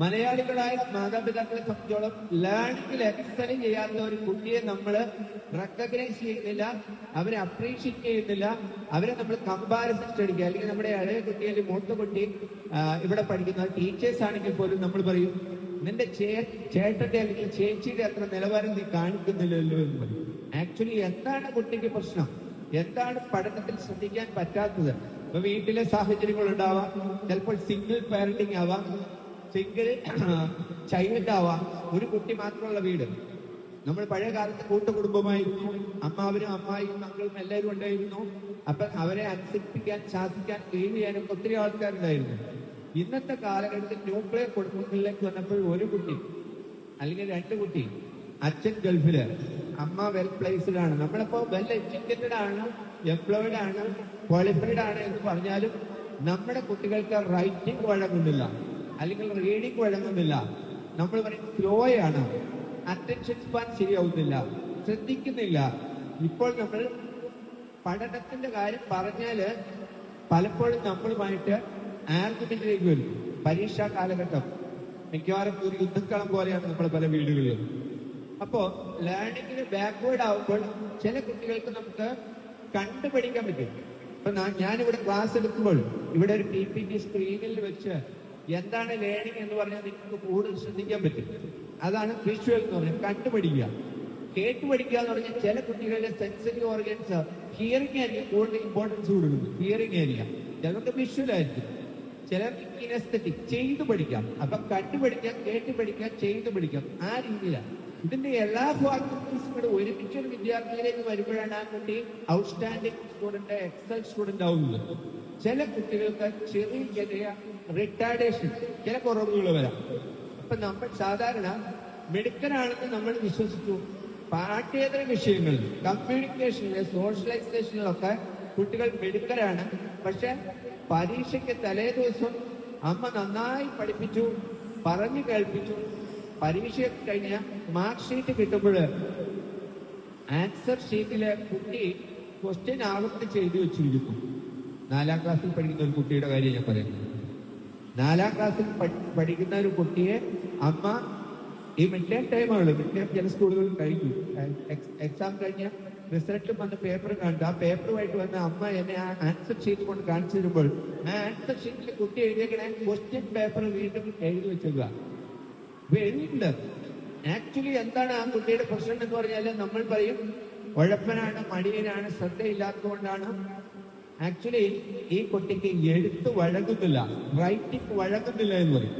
മലയാളികളായ മാതാപിതാക്കളെ സംബന്ധിച്ചോളം ലേണിംഗിൽ എക്സൽ ചെയ്യാത്ത ഒരു കുട്ടിയെ നമ്മൾ റെക്കഗ്നൈസ് ചെയ്യുന്നില്ല അവരെ അപ്രീഷിയേറ്റ് ചെയ്യുന്നില്ല അവരെ നമ്മൾ കമ്പാരിസൺ സ്റ്റഡിക്കുക അല്ലെങ്കിൽ നമ്മുടെ ഇളയ കുട്ടി അല്ലെങ്കിൽ മൂത്ത കുട്ടി ഇവിടെ പഠിക്കുന്ന ടീച്ചേഴ്സ് ആണെങ്കിൽ പോലും നമ്മൾ പറയും നിന്റെ ചേട്ടന്റെ അല്ലെങ്കിൽ ചേച്ചിയുടെ അത്ര നിലവാരം നീ കാണിക്കുന്നില്ലല്ലോ എന്ന് പറയും. ആക്ച്വലി എന്താണ് കുട്ടിക്ക് പ്രശ്നം? എന്താണ് പഠനത്തിൽ ശ്രദ്ധിക്കാൻ പറ്റാത്തത്? ഇപ്പൊ വീട്ടിലെ സാഹചര്യങ്ങൾ ഉണ്ടാവാം ചിലപ്പോൾ സിംഗിൾ പാരന്റിങ് ആവാം സിംഗിൾ ചൈൽഡ് ആവാം ഒരു കുട്ടി മാത്രമുള്ള വീട്. നമ്മൾ പഴയ കാലത്ത് കൂട്ടുകുടുംബമായിരുന്നു അമ്മാവനും അമ്മായിയും മക്കളും എല്ലാവരും ഉണ്ടായിരുന്നു. അപ്പൊ അവരെ അനുസരിപ്പിക്കാൻ ശാസിക്കാൻ ക്ലീൻ ചെയ്യാനും ഒത്തിരി ആൾക്കാരുണ്ടായിരുന്നു. ഇന്നത്തെ കാലഘട്ടത്തിൽ ന്യൂക്ലിയർ കുടുംബങ്ങളിലേക്ക് വന്നപ്പോൾ ഒരു കുട്ടി അല്ലെങ്കിൽ രണ്ട് കുട്ടി അച്ഛൻ ഗൾഫിൽ അമ്മ വെൽ പ്ലേസ്ഡ് ആണ് നമ്മളിപ്പോ വെൽ എഡ്യൂക്കേറ്റഡ് ആണ് എംപ്ലോയിഡ് ആണ് ക്വാളിഫൈഡ് ആണ് എന്ന് പറഞ്ഞാലും നമ്മുടെ കുട്ടികൾക്ക് റൈറ്റിംഗ് വഴങ്ങുന്നില്ല അല്ലെങ്കിൽ റീഡിംഗ് വഴങ്ങുന്നില്ല. നമ്മൾ പറയും സ്ലോയാണ് അറ്റൻഷൻ സ്പാൻ ശരിയാവുന്നില്ല. ശ്രദ്ധിക്കുന്നില്ല. ഇപ്പോൾ നമ്മൾ പഠനത്തിന്റെ കാര്യം പറഞ്ഞാൽ പലപ്പോഴും നമ്മളുമായിട്ട് ആർഗ്യുമെന്റിലേക്ക് വരും. പരീക്ഷാ കാലഘട്ടം. മിക്കവാറും ഒരു യുദ്ധക്കളം പോലെയാണ് നമ്മൾ പല വീടുകളിലും. അപ്പോ ലേണിംഗിന് ബാക്ക്വേർഡ് ആവുമ്പോൾ ചില കുട്ടികൾക്ക് നമുക്ക് കണ്ടുപഠിക്കാൻ പറ്റും. ഇപ്പൊ ഞാനിവിടെ ക്ലാസ് എടുക്കുമ്പോൾ ഇവിടെ ഒരു പി പി ടി സ്ക്രീനിൽ വെച്ച് എന്താണ് ലേണിംഗ് എന്ന് പറഞ്ഞാൽ നിങ്ങൾക്ക് കൂടുതൽ ശ്രദ്ധിക്കാൻ പറ്റും. അതാണ് വിഷ്വൽ എന്ന് പറഞ്ഞാൽ കണ്ടുപഠിക്കുക. കേട്ട് പഠിക്കുക എന്ന് പറഞ്ഞാൽ ചില കുട്ടികളുടെ സെൻസറി ഓർഗൻസ് ഹിയറിംഗ് ആയിരിക്കും കൂടുതൽ ഇമ്പോർട്ടൻസ് കൊടുക്കുന്നത് ഹിയറിംഗ് ഏരിയ ചിലർക്ക് വിഷ്വൽ ആയിരിക്കും. ചിലർക്ക് കിനസ്തറ്റിക് ചെയ്തു പഠിക്കാം. അപ്പൊ കണ്ടു കേട്ട് പഠിക്കാം ചെയ്തു പഠിക്കാം. ആ രീതിയിലാണ് ഇതിന്റെ എല്ലാ ഫാക്കൽറ്റീസും കൂടെ ഒരുമിച്ച് ഒരു വിദ്യാർത്ഥിയിലേക്ക് വരുമ്പോഴാണ് ആ കുട്ടി ഔട്ട്സ്റ്റാൻഡിംഗ് സ്റ്റുഡന്റ് എക്സൽ സ്റ്റുഡന്റ് ആവുന്നത്. ചില കുട്ടികൾക്ക് ചെറിയ ചെറിയ റിട്ടാർഡേഷൻ ചില കുറവുകൾ വരാം. അപ്പൊ നമ്മൾ സാധാരണ മെഡിക്കലാണെന്ന് നമ്മൾ വിശ്വസിച്ചു. പാഠ്യേതര വിഷയങ്ങളിൽ കമ്മ്യൂണിക്കേഷനിൽ സോഷ്യലൈസേഷനിലൊക്കെ കുട്ടികൾ മെഡിക്കലാണ് പക്ഷെ പരീക്ഷയ്ക്ക് തലേ ദിവസം അമ്മ നന്നായി പഠിപ്പിച്ചു പറഞ്ഞു കേൾപ്പിച്ചു. പരീക്ഷ കഴിഞ്ഞ മാർക്ക് ഷീറ്റ് കിട്ടുമ്പോൾ ആൻസർ ഷീറ്റിലെ കുട്ടി ക്വസ്റ്റ്യൻ ആവർത്തിച്ച് എഴുതി വെച്ചിരിക്കുന്നു. നാലാം ക്ലാസ്സിൽ പഠിക്കുന്ന ഒരു കുട്ടിയുടെ കാര്യം ഞാൻ പറയുന്നത് നാലാം ക്ലാസ്സിൽ പഠിക്കുന്ന ഒരു കുട്ടിയെ അമ്മ ഈ മിഡ് ടൈം ടൈമാണ് മിഡ് ഡേ ചില സ്കൂളുകളിൽ കഴിഞ്ഞു. എക്സാം കഴിഞ്ഞ റിസൾട്ട് വന്ന പേപ്പർ കണ്ടു. ആ പേപ്പറുമായിട്ട് വന്ന അമ്മ എന്നെ ആ ആൻസർ ഷീറ്റ് കൊണ്ട് കാണിച്ചു തരുമ്പോൾ ആ ആൻസർ ഷീറ്റിൽ കുട്ടി എഴുതിയേക്കണ ക്വസ്റ്റ്യൻ പേപ്പർ വീണ്ടും എഴുതി ഇപ്പൊ എഴുതിയിട്ടുണ്ട്. ആക്ച്വലി എന്താണ് ആ കുട്ടിയുടെ പ്രശ്നം എന്ന് പറഞ്ഞാൽ നമ്മൾ പറയും ഉഴപ്പനാണ് മടിയനാണ് ശ്രദ്ധയില്ലാത്തതുകൊണ്ടാണ് ആക്ച്വലി ഈ കുട്ടിക്ക് എഴുത്ത് വഴങ്ങുന്നില്ല. റൈറ്റിംഗ് വഴങ്ങുന്നില്ല എന്ന് പറയും.